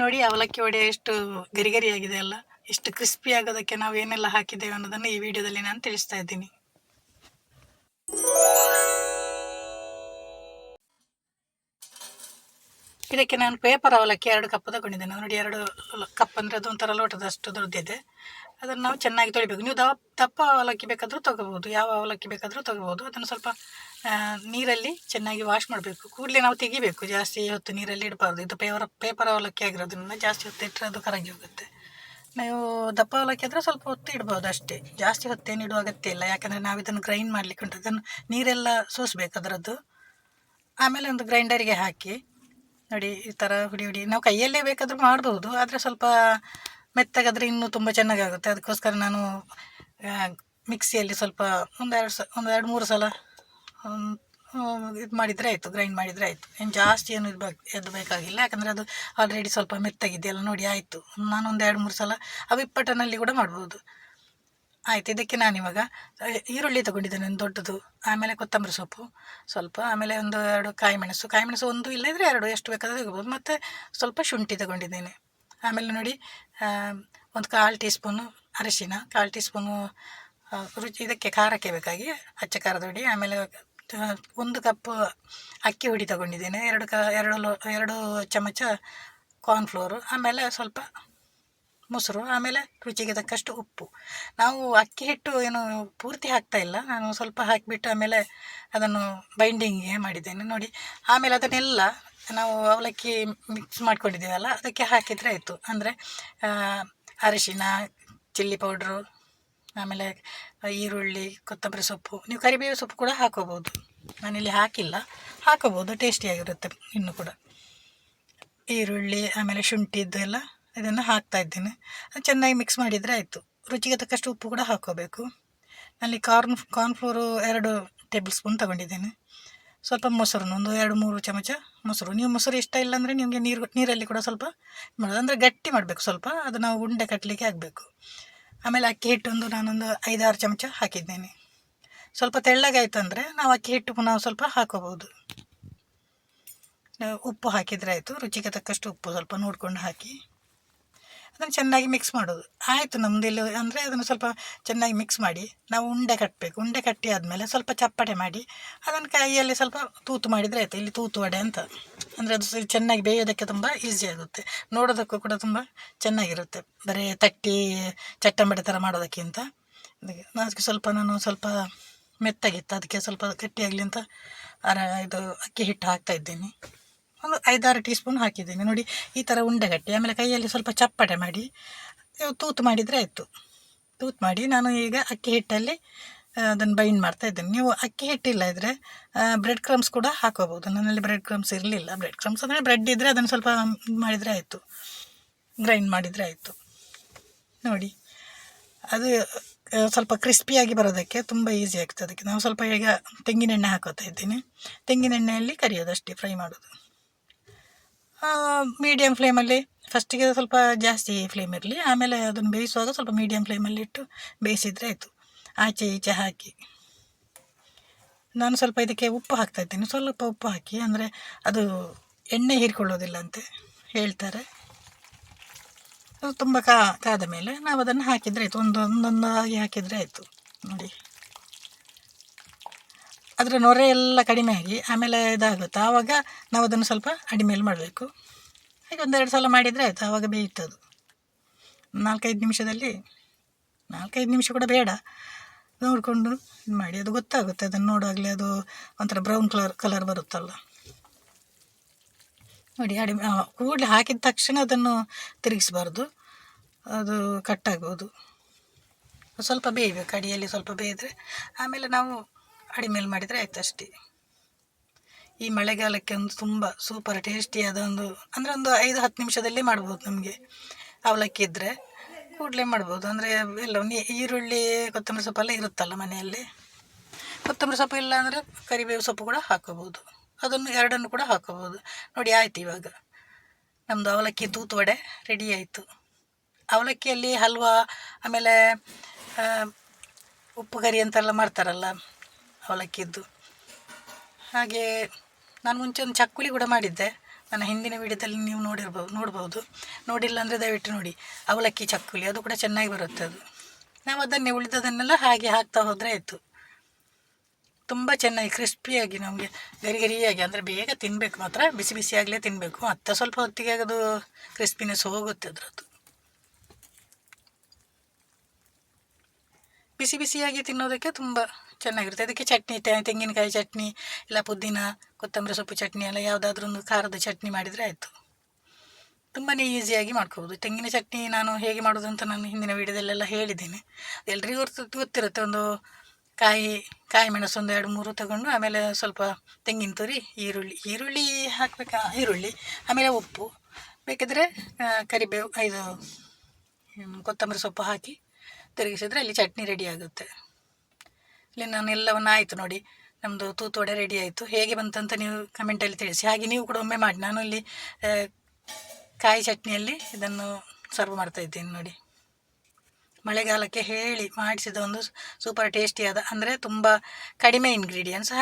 ನೋಡಿ ಅವಲಕ್ಕಿ ವಡೆ ಎಷ್ಟು ಗರಿ ಗರಿ ಆಗಿದೆ ಅಲ್ಲ, ಎಷ್ಟು ಕ್ರಿಸ್ಪಿ ಆಗೋದಕ್ಕೆ ನಾವು ಏನೆಲ್ಲ ಹಾಕಿದ್ದೇವೆ ಅನ್ನೋದನ್ನು ಈ ವಿಡಿಯೋದಲ್ಲಿ ನಾನು ತಿಳಿಸ್ತಾ ಇದ್ದೀನಿ. ಇದಕ್ಕೆ ನಾನು ಪೇಪರ್ ಅವಲಕ್ಕಿ ಎರಡು ಕಪ್ ತಗೊಂಡಿದ್ದೇನೆ. ನೋಡಿ, ಎರಡು ಕಪ್ ಅಂದರೆ ಅದು ಒಂಥರ ಲೋಟದಷ್ಟು ದೊಡ್ಡದಿದೆ. ಅದನ್ನು ನಾವು ಚೆನ್ನಾಗಿ ತೊಳಿಬೇಕು. ನೀವು ದಪ್ಪ ದಪ್ಪ ಅವಲಕ್ಕಿ ಬೇಕಾದರೂ ತೊಗೋಬೋದು ಯಾವ ಅವಲಕ್ಕಿ ಬೇಕಾದರೂ ತೊಗೋಬೋದು ಅದನ್ನು ಸ್ವಲ್ಪ ನೀರಲ್ಲಿ ಚೆನ್ನಾಗಿ ವಾಶ್ ಮಾಡಬೇಕು. ಕೂಡಲೇ ನಾವು ತೆಗಿಬೇಕು. ಜಾಸ್ತಿ ಹೊತ್ತು ನೀರಲ್ಲಿ ಇಡಬಾರ್ದು. ಇದು ಪೇಪರ್ ಪೇಪರ್ ಅವಲಕ್ಕಿ ಆಗಿರೋದನ್ನು ಜಾಸ್ತಿ ಹೊತ್ತು ಇಟ್ಟರೆ ಅದು ಕರಗಿ ಹೋಗುತ್ತೆ. ನೀವು ದಪ್ಪ ಅವಲಕ್ಕಿ ಆದರೆ ಸ್ವಲ್ಪ ಹೊತ್ತು ಇಡ್ಬೋದು ಅಷ್ಟೇ. ಜಾಸ್ತಿ ಹೊತ್ತೇನು ಇಡುವ ಅಗತ್ಯ ಇಲ್ಲ. ಯಾಕಂದರೆ ನಾವು ಇದನ್ನು ಗ್ರೈಂಡ್ ಮಾಡಲಿಕ್ಕೆ ಉಂಟು. ಅದನ್ನು ನೀರೆಲ್ಲ ಸೋಸಬೇಕು ಅದರದ್ದು. ಆಮೇಲೆ ಒಂದು ಗ್ರೈಂಡರಿಗೆ ಹಾಕಿ. ನೋಡಿ, ಈ ಥರ ಹುಡಿ ಹುಡಿ. ನಾವು ಕೈಯಲ್ಲೇ ಬೇಕಾದರೂ ಮಾಡ್ಬೋದು, ಆದರೆ ಸ್ವಲ್ಪ ಮೆತ್ತಗಾದರೆ ಇನ್ನೂ ತುಂಬ ಚೆನ್ನಾಗಾಗುತ್ತೆ. ಅದಕ್ಕೋಸ್ಕರ ನಾನು ಮಿಕ್ಸಿಯಲ್ಲಿ ಸ್ವಲ್ಪ ಒಂದೆರಡು ಸ ಒಂದೆರಡು ಮೂರು ಸಲ ಇದು ಮಾಡಿದರೆ ಆಯಿತು, ಗ್ರೈಂಡ್ ಮಾಡಿದರೆ ಆಯಿತು. ಏನು ಜಾಸ್ತಿ ಏನು ಇದು ಎದ್ದು ಬೇಕಾಗಿಲ್ಲ, ಯಾಕಂದರೆ ಅದು ಆಲ್ರೆಡಿ ಸ್ವಲ್ಪ ಮೆತ್ತಗಿದೆಯಲ್ಲ, ನೋಡಿ ಆಯಿತು. ನಾನು ಒಂದೆರಡು ಮೂರು ಸಲ ಅವಿಪ್ಪಟನಲ್ಲಿ ಕೂಡ ಮಾಡ್ಬೋದು. ಆಯ್ತು, ಇದಕ್ಕೆ ನಾನು ಇವಾಗ ಈರುಳ್ಳಿ ತಗೊಂಡಿದ್ದೇನೆ, ಒಂದು ದೊಡ್ಡದು, ಆಮೇಲೆ ಕೊತ್ತಂಬರಿ ಸೊಪ್ಪು, ಸ್ವಲ್ಪ, ಆಮೇಲೆ ಒಂದು ಎರಡು ಕಾಯಿ ಮೆಣಸು ಕಾಯಿ ಮೆಣಸು ಒಂದು ಇಲ್ಲದಿದ್ದರೆ ಎರಡು, ಎಷ್ಟು ಬೇಕಾದರೂ ತೆಗೋಬೋದು, ಮತ್ತು ಸ್ವಲ್ಪ ಶುಂಠಿ ತಗೊಂಡಿದ್ದೇನೆ. ಆಮೇಲೆ ನೋಡಿ ಒಂದು ಕಾಲು ಟೀ ಸ್ಪೂನು ಅರಿಶಿನ, ಕಾಲು ಟೀ ಸ್ಪೂನು ರುಚಿ, ಇದಕ್ಕೆ ಖಾರಕ್ಕೆ ಬೇಕಾಗಿ ಅಚ್ಚ ಖಾರದ ಹುಡಿ, ಆಮೇಲೆ ಒಂದು ಕಪ್ ಅಕ್ಕಿ ಹುಡಿ ತಗೊಂಡಿದ್ದೇನೆ, ಎರಡು ಕ, ಎರಡು ಲೋ, ಎರಡು ಚಮಚ ಕಾರ್ನ್ಫ್ಲೋರು ಆಮೇಲೆ ಸ್ವಲ್ಪ ಮೊಸರು, ಆಮೇಲೆ ರುಚಿಗೆ ತಕ್ಕಷ್ಟು ಉಪ್ಪು. ನಾವು ಅಕ್ಕಿ ಹಿಟ್ಟು ಏನು ಪೂರ್ತಿ ಹಾಕ್ತಾ ಇಲ್ಲ. ನಾನು ಸ್ವಲ್ಪ ಹಾಕಿಬಿಟ್ಟು ಆಮೇಲೆ ಅದನ್ನು ಬೈಂಡಿಂಗ್ಗೆ ಮಾಡಿದ್ದೇನೆ. ನೋಡಿ, ಆಮೇಲೆ ಅದನ್ನೆಲ್ಲ ನಾವು ಅವಲಕ್ಕಿ ಮಿಕ್ಸ್ ಮಾಡ್ಕೊಂಡಿದ್ದೀವಲ್ಲ, ಅದಕ್ಕೆ ಹಾಕಿದರೆ ಆಯಿತು. ಅಂದರೆ ಅರಿಶಿನ ಚಿಲ್ಲಿ ಪೌಡ್ರು ಆಮೇಲೆ ಈರುಳ್ಳಿ, ಕೊತ್ತಂಬರಿ ಸೊಪ್ಪು, ನೀವು ಕರಿಬೇವು ಸೊಪ್ಪು ಕೂಡ ಹಾಕೋಬೋದು. ನಾನಿಲ್ಲಿ ಹಾಕಿಲ್ಲ. ಹಾಕೋಬೋದು, ಟೇಸ್ಟಿಯಾಗಿರುತ್ತೆ ಇನ್ನು ಕೂಡ. ಈರುಳ್ಳಿ, ಆಮೇಲೆ ಶುಂಠಿದ್ದು ಎಲ್ಲ ಇದನ್ನು ಹಾಕ್ತಾ ಇದ್ದೇನೆ. ಚೆನ್ನಾಗಿ ಮಿಕ್ಸ್ ಮಾಡಿದರೆ ಆಯಿತು. ರುಚಿಗೆ ತಕ್ಕಷ್ಟು ಉಪ್ಪು ಕೂಡ ಹಾಕ್ಕೋಬೇಕು. ಅಲ್ಲಿ ಕಾರ್ನ್ ಕಾರ್ನ್ಫ್ಲೋರು ಎರಡು ಟೇಬಲ್ ಸ್ಪೂನ್ ತಗೊಂಡಿದ್ದೇನೆ. ಸ್ವಲ್ಪ ಮೊಸರನ್ನು ಒಂದು ಎರಡು, ಮೂರು ಚಮಚ ಮೊಸರು. ನೀವು ಮೊಸರು ಇಷ್ಟ ಇಲ್ಲ ಅಂದರೆ ನಿಮಗೆ ನೀರು, ನೀರಲ್ಲಿ ಕೂಡ ಸ್ವಲ್ಪ ಮಾಡೋದು. ಅಂದರೆ ಗಟ್ಟಿ ಮಾಡಬೇಕು ಸ್ವಲ್ಪ. ಅದು ನಾವು ಉಂಡೆ ಕಟ್ಟಲಿಕ್ಕೆ ಆಗಬೇಕು ಆಮೇಲೆ ಅಕ್ಕಿ ಹಿಟ್ಟೊಂದು ನಾನೊಂದು ಐದಾರು ಚಮಚ ಹಾಕಿದ್ದೇನೆ. ಸ್ವಲ್ಪ ತೆಳ್ಳಗಾಯ್ತು ಅಂದರೆ ನಾವು ಅಕ್ಕಿ ಹಿಟ್ಟು ಪುನಃ ಸ್ವಲ್ಪ ಹಾಕೋಬೋದು ಉಪ್ಪು ಹಾಕಿದರೆ ಆಯಿತು. ರುಚಿಗೆ ತಕ್ಕಷ್ಟು ಉಪ್ಪು ಸ್ವಲ್ಪ ನೋಡ್ಕೊಂಡು ಹಾಕಿ. ಅದನ್ನು ಚೆನ್ನಾಗಿ ಮಿಕ್ಸ್ ಮಾಡೋದು. ಆಯಿತು ನಮ್ಮದು ಇಲ್ಲಿ ಅಂದರೆ ಅದನ್ನು ಸ್ವಲ್ಪ ಚೆನ್ನಾಗಿ ಮಿಕ್ಸ್ ಮಾಡಿ, ನಾವು ಉಂಡೆ ಕಟ್ಟಬೇಕು ಉಂಡೆ ಕಟ್ಟಿ ಆದಮೇಲೆ ಸ್ವಲ್ಪ ಚಪ್ಪಟೆ ಮಾಡಿ, ಅದನ್ನು ಕೈಯಲ್ಲಿ ಸ್ವಲ್ಪ ತೂತು ಮಾಡಿದರೆ ಆಯಿತು. ಇಲ್ಲಿ ತೂತು ವಡೆ ಅಂತ. ಅಂದರೆ ಅದು ಚೆನ್ನಾಗಿ ಬೇಯೋದಕ್ಕೆ ತುಂಬ ಈಸಿ ಆಗುತ್ತೆ. ನೋಡೋದಕ್ಕೂ ಕೂಡ ತುಂಬ ಚೆನ್ನಾಗಿರುತ್ತೆ. ಬರೀ ತಟ್ಟಿ, ಚಟ್ಟಂಬಡೆ ಥರ ಮಾಡೋದಕ್ಕಿಂತ. ಅದಕ್ಕೆ ಸ್ವಲ್ಪ ನಾನು ಸ್ವಲ್ಪ ಮೆತ್ತಾಗಿತ್ತು. ಅದಕ್ಕೆ ಸ್ವಲ್ಪ ಗಟ್ಟಿಯಾಗಲಿ ಅಂತ ಅರ ಇದು ಅಕ್ಕಿ ಹಿಟ್ಟು ಹಾಕ್ತಾ ಇದ್ದೀನಿ. ಒಂದು ಐದಾರು ಟೀ ಸ್ಪೂನ್ ಹಾಕಿದ್ದೇನೆ. ನೋಡಿ, ಈ ಥರ ಉಂಡೆ ಕಟ್ಟಿ ಆಮೇಲೆ ಕೈಯಲ್ಲಿ ಸ್ವಲ್ಪ ಚಪ್ಪಟೆ ಮಾಡಿ ತೂತ್ ಮಾಡಿದರೆ ಆಯಿತು. ತೂತು ಮಾಡಿ ನಾನು ಈಗ ಅಕ್ಕಿ ಹಿಟ್ಟಲ್ಲಿ ಅದನ್ನು ಬೈಂಡ್ ಮಾಡ್ತಾ ಇದ್ದೇನೆ. ನೀವು ಅಕ್ಕಿ ಹಿಟ್ಟಿಲ್ಲ ಇದ್ದರೆ ಬ್ರೆಡ್ ಕ್ರಮ್ಸ್ ಕೂಡ ಹಾಕೋಬೋದು ನನ್ನಲ್ಲಿ ಬ್ರೆಡ್ ಕ್ರಮ್ಸ್ ಇರಲಿಲ್ಲ. ಬ್ರೆಡ್ ಕ್ರಮ್ಸ್ ಅಂದರೆ ಬ್ರೆಡ್ ಇದ್ದರೆ ಅದನ್ನು ಸ್ವಲ್ಪ ಮಾಡಿದರೆ ಆಯಿತು. ಗ್ರೈಂಡ್ ಮಾಡಿದರೆ ಆಯಿತು. ನೋಡಿ, ಅದು ಸ್ವಲ್ಪ ಕ್ರಿಸ್ಪಿಯಾಗಿ ಬರೋದಕ್ಕೆ ತುಂಬ ಈಸಿ ಆಗ್ತದೆ ಅದಕ್ಕೆ. ನಾವು ಸ್ವಲ್ಪ ಈಗ ತೆಂಗಿನೆಣ್ಣೆ ಹಾಕೋತಾ ಇದ್ದೀನಿ. ತೆಂಗಿನೆಣ್ಣೆಯಲ್ಲಿ ಕರಿಯೋದಷ್ಟೇ ಫ್ರೈ ಮಾಡೋದು. ಮೀಡಿಯಮ್ ಫ್ಲೇಮಲ್ಲಿ ಫಸ್ಟಿಗೆ ಸ್ವಲ್ಪ ಜಾಸ್ತಿ ಫ್ಲೇಮ್ ಇರಲಿ, ಆಮೇಲೆ ಅದನ್ನು ಬೇಯಿಸುವಾಗ ಸ್ವಲ್ಪ ಮೀಡಿಯಮ್ ಫ್ಲೇಮಲ್ಲಿ ಇಟ್ಟು ಬೇಯಿಸಿದರೆ ಆಯಿತು. ಆಚೆ ಈಚೆ ಹಾಕಿ. ನಾನು ಸ್ವಲ್ಪ ಇದಕ್ಕೆ ಉಪ್ಪು ಹಾಕ್ತಾ ಇದ್ದೀನಿ. ಸ್ವಲ್ಪ ಉಪ್ಪು ಹಾಕಿ, ಅಂದರೆ ಅದು ಎಣ್ಣೆ ಹೀರ್ಕೊಳ್ಳೋದಿಲ್ಲ ಅಂತೆ ಹೇಳ್ತಾರೆ. ಅದು ತುಂಬ ಕಾ, ಕಾದ ಮೇಲೆ ನಾವು ಅದನ್ನು ಹಾಕಿದರೆ ಆಯಿತು. ಒಂದು ಒಂದೊಂದಾಗಿ ಹಾಕಿದರೆ ಆಯಿತು. ನೋಡಿ. ಅದರ ನೊರೆ ಎಲ್ಲ ಕಡಿಮೆ ಆಗಿ ಆಮೇಲೆ ಇದಾಗುತ್ತೆ. ಆವಾಗ ನಾವು ಅದನ್ನು ಸ್ವಲ್ಪ ಅಡಿಮೇಲೆ ಮಾಡಬೇಕು. ಹಾಗೆ ಒಂದೆರಡು ಸಲ ಮಾಡಿದರೆ ಆಯಿತು. ಆವಾಗ ಬೇಯುತ್ತದು ನಾಲ್ಕೈದು ನಿಮಿಷದಲ್ಲಿ, ನಾಲ್ಕೈದು ನಿಮಿಷ ಕೂಡ ಬೇಡ. ನೋಡಿಕೊಂಡು ಇದು ಮಾಡಿ. ಅದು ಗೊತ್ತಾಗುತ್ತೆ. ಅದನ್ನು ನೋಡುವಾಗಲೇ ಅದು ಒಂಥರ ಬ್ರೌನ್ ಕಲರ್ ಕಲರ್ ಬರುತ್ತಲ್ಲ ನೋಡಿ, ಅಡಿ ಕೂಡಲೇ ಹಾಕಿದ ತಕ್ಷಣ ಅದನ್ನು ತಿರುಗಿಸಬಾರ್ದು. ಅದು ಕಟ್ಟಾಗ್ಬೋದು ಸ್ವಲ್ಪ ಬೇಯಬೇಕು. ಅಡಿಯಲ್ಲಿ ಸ್ವಲ್ಪ ಬೇಯಿದ್ರೆ. ಆಮೇಲೆ ನಾವು ಮೇಲೆ ಮಾಡಿದರೆ ಆಯ್ತು ಅಷ್ಟೇ ಈ ಮಳೆಗಾಲಕ್ಕೆ ಒಂದು ತುಂಬ ಸೂಪರ್ ಟೇಸ್ಟಿಯಾದ ಒಂದು, ಅಂದರೆ ಒಂದು ಐದು ಹತ್ತು ನಿಮಿಷದಲ್ಲಿ ಮಾಡ್ಬೋದು ನಮಗೆ. ಅವಲಕ್ಕಿ ಇದ್ದರೆ ಕೂಡಲೇ ಮಾಡ್ಬೋದು. ಅಂದರೆ ಎಲ್ಲ ಈರುಳ್ಳಿ, ಕೊತ್ತಂಬರಿ ಸೊಪ್ಪೆಲ್ಲ ಇರುತ್ತಲ್ಲ ಮನೆಯಲ್ಲಿ. ಕೊತ್ತಂಬರಿ ಸೊಪ್ಪು ಇಲ್ಲ ಅಂದರೆ ಕರಿಬೇವು ಸೊಪ್ಪು ಕೂಡ ಹಾಕೋಬೋದು. ಅದನ್ನು ಎರಡನ್ನು ಕೂಡ ಹಾಕೋಬೋದು. ನೋಡಿ ಆಯ್ತು ಇವಾಗ. ನಮ್ಮದು ಅವಲಕ್ಕಿ ತೂತು ವಡೆ ರೆಡಿ ಆಯಿತು. ಅವಲಕ್ಕಿಯಲ್ಲಿ ಹಲ್ವಾ, ಆಮೇಲೆ ಉಪ್ಪು, ಕರಿ ಅಂತೆಲ್ಲ ಮಾಡ್ತಾರಲ್ಲ. ಅವಲಕ್ಕಿದ್ದು ಹಾಗೆ ನಾನು ಮುಂಚೆ ಒಂದು ಚಕ್ಕುಲಿ ಕೂಡ ಮಾಡಿದ್ದೆ. ನನ್ನ ಹಿಂದಿನ ವಿಡಿಯೋದಲ್ಲಿ ನೀವು ನೋಡಿರ್ಬೋದು ನೋಡ್ಬೋದು. ನೋಡಿಲ್ಲ ಅಂದರೆ ದಯವಿಟ್ಟು ನೋಡಿ. ಅವಲಕ್ಕಿ ಚಕ್ಕುಲಿ, ಅದು ಕೂಡ ಚೆನ್ನಾಗಿ ಬರುತ್ತೆ ಅದು. ನಾವು ಅದನ್ನೇ ಉಳಿದದನ್ನೆಲ್ಲ ಹಾಗೆ ಹಾಕ್ತಾ ಹೋದರೆ ಆಯಿತು. ತುಂಬ ಚೆನ್ನಾಗಿ, ಕ್ರಿಸ್ಪಿಯಾಗಿ ನಮಗೆ, ಗರಿ ಗರಿಯಾಗಿ, ಅಂದರೆ ಬೇಗ ತಿನ್ನಬೇಕು ಮಾತ್ರ. ಬಿಸಿ ಬಿಸಿಯಾಗಲೇ ತಿನ್ನಬೇಕು ಮತ್ತೆ ಸ್ವಲ್ಪ ಹೊತ್ತಿಗೆ ಅದು ಕ್ರಿಸ್ಪಿನೆಸ್ ಹೋಗುತ್ತೆ ಅದರದ್ದು. ಬಿಸಿ ಬಿಸಿಯಾಗಿ ತಿನ್ನೋದಕ್ಕೆ ತುಂಬ ಚೆನ್ನಾಗಿರುತ್ತೆ. ಅದಕ್ಕೆ ಚಟ್ನಿ ತೆಂಗಿನಕಾಯಿ ಚಟ್ನಿ, ಇಲ್ಲ ಪುದೀನ, ಕೊತ್ತಂಬರಿ ಸೊಪ್ಪು ಚಟ್ನಿ ಎಲ್ಲ ಯಾವುದಾದ್ರೂ ಒಂದು ಖಾರದ ಚಟ್ನಿ ಮಾಡಿದರೆ ಆಯಿತು. ತುಂಬಾ ಈಸಿಯಾಗಿ ಮಾಡ್ಕೋಬೋದು. ತೆಂಗಿನ ಚಟ್ನಿ ನಾನು ಹೇಗೆ ಮಾಡೋದು ಅಂತ ನಾನು ಹಿಂದಿನ ವೀಡಿಯೋದಲ್ಲೆಲ್ಲ ಹೇಳಿದ್ದೀನಿ. ಎಲ್ರಿಗೂ ಗೊತ್ತು, ಗೊತ್ತಿರುತ್ತೆ. ಒಂದು ಕಾಯಿ ಕಾಯಿ ಮೆಣಸು ಒಂದು ಎರಡು ಮೂರು ತಗೊಂಡು ಆಮೇಲೆ ಸ್ವಲ್ಪ ತೆಂಗಿನ ತುರಿ, ಈರುಳ್ಳಿ. ಈರುಳ್ಳಿ ಹಾಕಬೇಕಾ? ಈರುಳ್ಳಿ. ಆಮೇಲೆ ಉಪ್ಪು. ಬೇಕಿದ್ರೆ ಕರಿಬೇವು, ಇದು ಕೊತ್ತಂಬರಿ ಸೊಪ್ಪು ಹಾಕಿ ತಿರುಗಿಸಿದ್ರೆ ಅಲ್ಲಿ ಚಟ್ನಿ ರೆಡಿ ಆಗುತ್ತೆ. ಇಲ್ಲಿ ನಾನು ಎಲ್ಲವನ್ನು ಆಯಿತು ನೋಡಿ. ನಮ್ಮದು ತೂತು ವಡೆ ರೆಡಿ ಆಯಿತು. ಹೇಗೆ ಬಂತಂತ ನೀವು ಕಮೆಂಟಲ್ಲಿ ತಿಳಿಸಿ. ಹಾಗೆ ನೀವು ಕೂಡ ಒಮ್ಮೆ ಮಾಡಿ. ನಾನು ಇಲ್ಲಿ ಕಾಯಿ ಚಟ್ನಿಯಲ್ಲಿ ಇದನ್ನು ಸರ್ವ್ ಮಾಡ್ತಾ ಇದ್ದೀನಿ ನೋಡಿ. ಮಳೆಗಾಲಕ್ಕೆ ಹೇಳಿ ಮಾಡಿಸಿದ ಒಂದು ಸೂಪರ್ ಟೇಸ್ಟಿಯಾದ ಅಂದರೆ ತುಂಬ ಕಡಿಮೆ ಇಂಗ್ರೀಡಿಯೆಂಟ್ಸ್